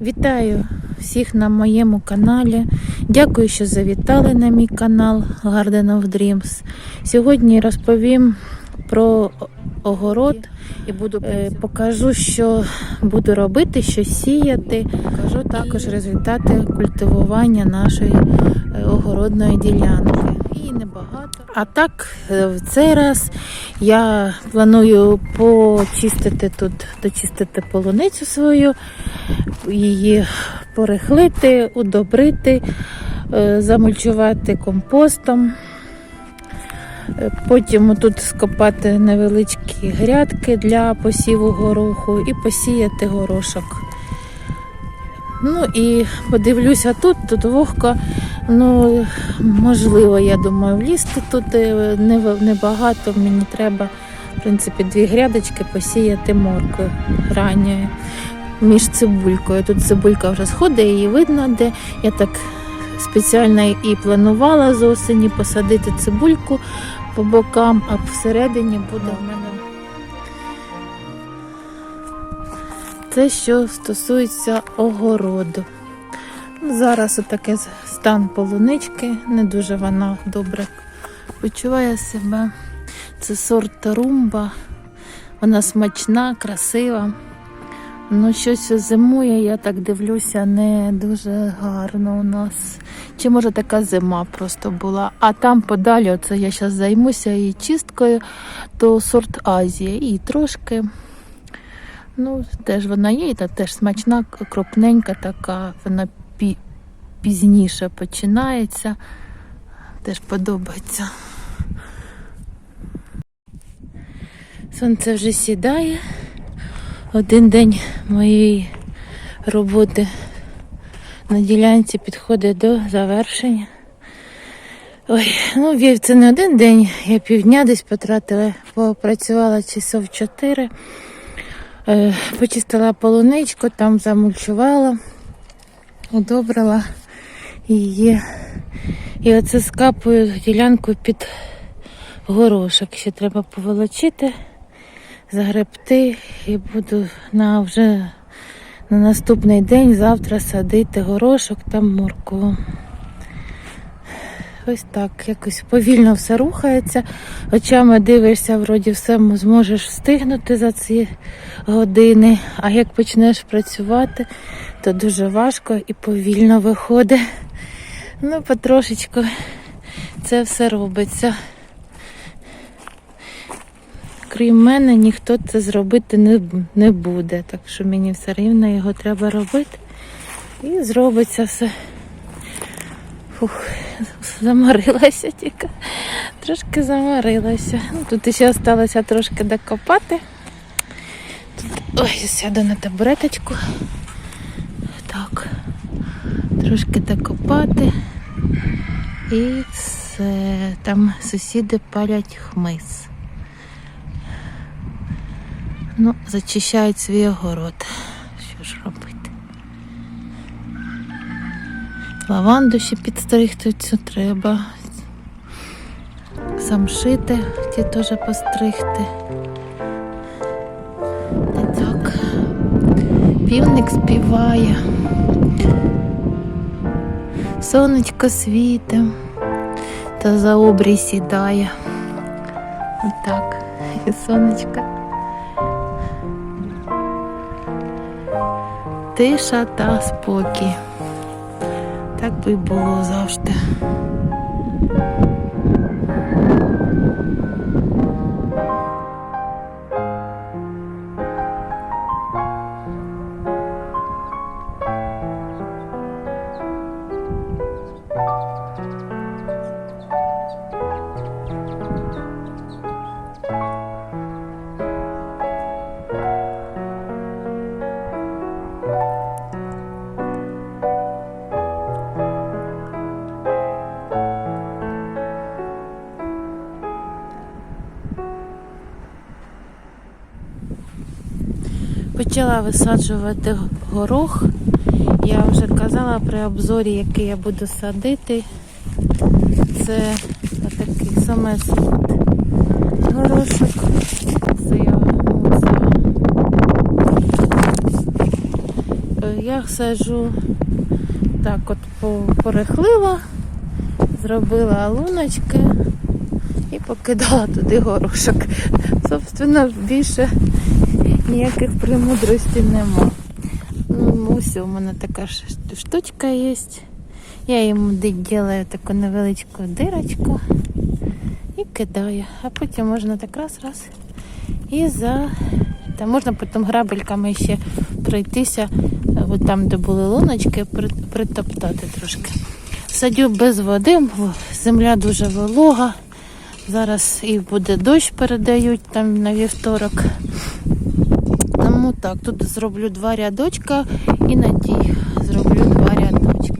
Вітаю всіх на моєму каналі. Дякую, що завітали на мій канал Garden of Dreams. Сьогодні розповім про огород і буду е, покажу, що буду робити, що сіяти. Покажу також результати культивування нашої е, огородної ділянки. І небагато. А так, е, в цей раз я планую почистити тут, дочистити полуницю свою, її порихлити, удобрити, е, замульчувати компостом. Е, Потім тут скопати невеличкі грядки для посіву гороху і посіяти горошок. Ну і подивлюся тут, тут вогко. Ну, можливо, я думаю, влізти тут е, не- небагато. Мені треба, в принципі, дві грядочки посіяти моркви ранньою між цибулькою. Тут цибулька вже сходить, її видно, де я так спеціально і планувала з осені посадити цибульку по бокам, а всередині буде в мене. Це що стосується огороду. Зараз отаке стан полунички, не дуже вона добре почуває себе. Це сорт румба, вона смачна, красива. Ну, щось зимує, я так дивлюся, не дуже гарно у нас. Чи може така зима просто була. А там подалі, оце я зараз займуся і чисткою, то сорт Азія. І трошки, ну, теж вона є, та теж смачна, кропненька така, вона пі- пізніше починається. Теж подобається. Сонце вже сідає. Один день моєї роботи на ділянці підходить до завершення. Ой, ну вір, це не один день, я півдня десь потратила, попрацювала часов 4, е, почистила полуничку, там замульчувала, удобрила її. І оце скапую ділянку під горошок. Ще треба поволочити загребти і буду на вже на наступний день завтра садити горошок та моркву. Ось так, якось повільно все рухається. Очами дивишся, вроді все зможеш встигнути за ці години. А як почнеш працювати, то дуже важко і повільно виходить. Ну, потрошечку це все робиться крім мене, ніхто це зробити не, не буде. Так що мені все рівно його треба робити. І зробиться все. Фух, заморилася тільки. Трошки заморилася. Ну, Тут ще залишилося трошки докопати. Тут, ой, сяду на табуреточку. Так. Трошки докопати. І все. Там сусіди палять хмиз. Ну, зачищають свій огород. Що ж робити? Лаванду ще підстригти цю треба. Самшити ті теж постригти. І так. Півник співає. Сонечко світе та за обрій сідає. Отак. І сонечко. Тиша та спокій. Так би було завжди. Почала висаджувати горох. Я вже казала при обзорі, який я буду садити. Це такий саме сорт горошок. Це я Я саджу так от по- порихлила, зробила луночки і покидала туди горошок. Собственно, більше ніяких премудростей нема. Ну, ось у мене така штучка є. Я йому делаю таку невеличку дирочку і кидаю. А потім можна так раз раз і за. Та можна потім грабельками ще пройтися, е, от там, де були луночки, притоптати трошки. Садю без води, земля дуже волога. Зараз і буде дощ передають там на вівторок. Тому так, тут зроблю два рядочка і на тій зроблю два рядочка.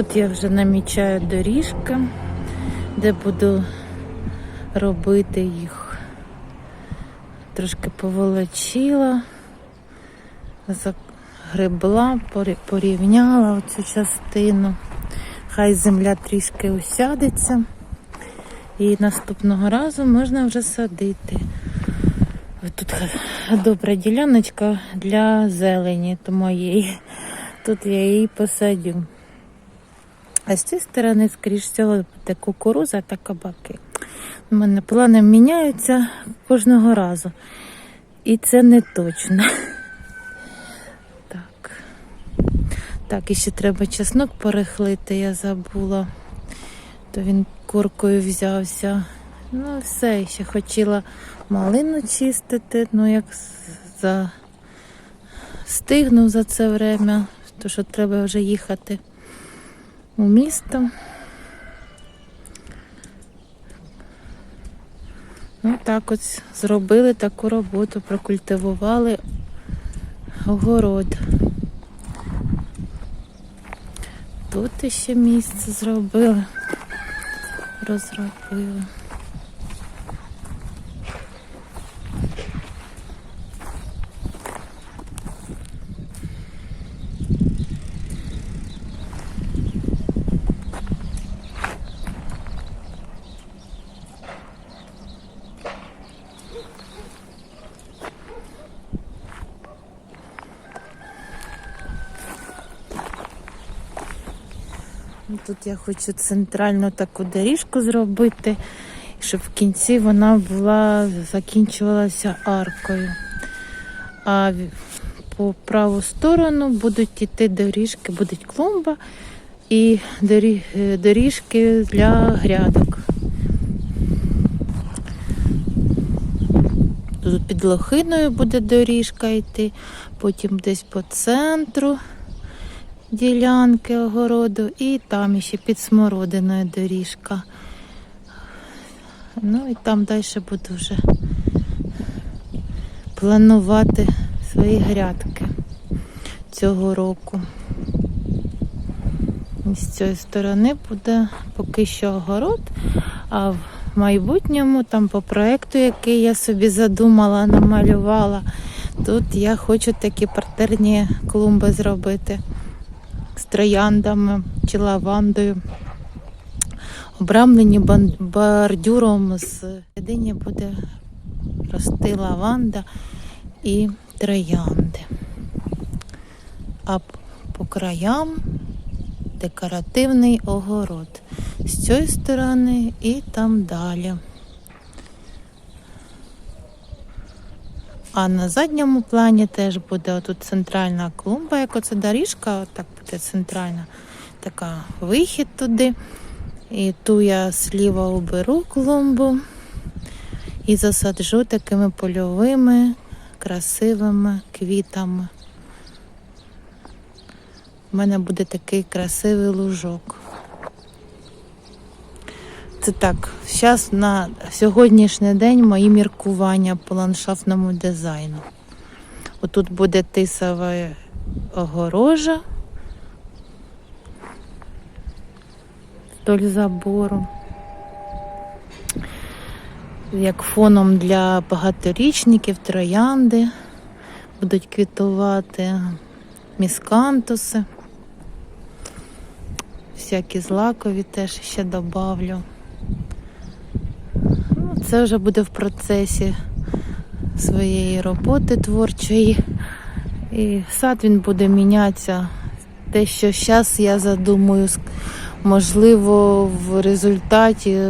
Тут я вже намічаю доріжки, де буду робити їх. Трошки поволочила, загребла, порівняла оцю частину. Хай земля трішки усядеться. І наступного разу можна вже садити. Тут добра діляночка для зелені моєї. Тут я її посадю. А з цієї сторони, скоріш всього, буде кукуруза та кабаки. У мене плани міняються кожного разу. І це не точно. Так. Так, і ще треба чеснок перехлити, я забула. То він куркою взявся. Ну, все, ще хотіла малину чистити, ну як за... стигнув за це время, то що треба вже їхати у місто. Ну, так ось зробили таку роботу, прокультивували огород. Тут ще місце зробили, розробили. Тут я хочу центральну таку доріжку зробити, щоб в кінці вона була, закінчувалася аркою. А по праву сторону будуть йти доріжки, будуть клумба і е, доріжки для грядок. Тут під лохиною буде доріжка йти, потім десь по центру ділянки огороду і там ще під смородиною доріжка. Ну і там далі буду вже планувати свої грядки цього року. З цієї сторони буде поки що огород, а в майбутньому, там по проекту, який я собі задумала, намалювала, тут я хочу такі партерні клумби зробити з трояндами чи лавандою. Обрамлені бордюром з середині буде рости лаванда і троянди. А по краям декоративний огород. З цієї сторони і там далі. А на задньому плані теж буде отут центральна клумба, як оце доріжка, так буде центральна така вихід туди. І ту я зліва уберу клумбу і засаджу такими польовими, красивими квітами. У мене буде такий красивий лужок. Це так, зараз на сьогоднішній день мої міркування по ландшафтному дизайну. Отут буде тисова огорожа вдоль забору. Як фоном для багаторічників, троянди будуть квітувати міскантуси. Всякі злакові теж ще добавлю. Ну, це вже буде в процесі своєї роботи творчої. І сад він буде мінятися. Те, що зараз я задумую, можливо, в результаті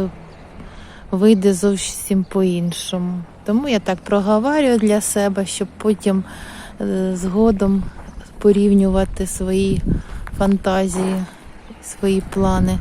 вийде зовсім по-іншому. Тому я так проговорюю для себе, щоб потім е, згодом порівнювати свої фантазії, свої плани.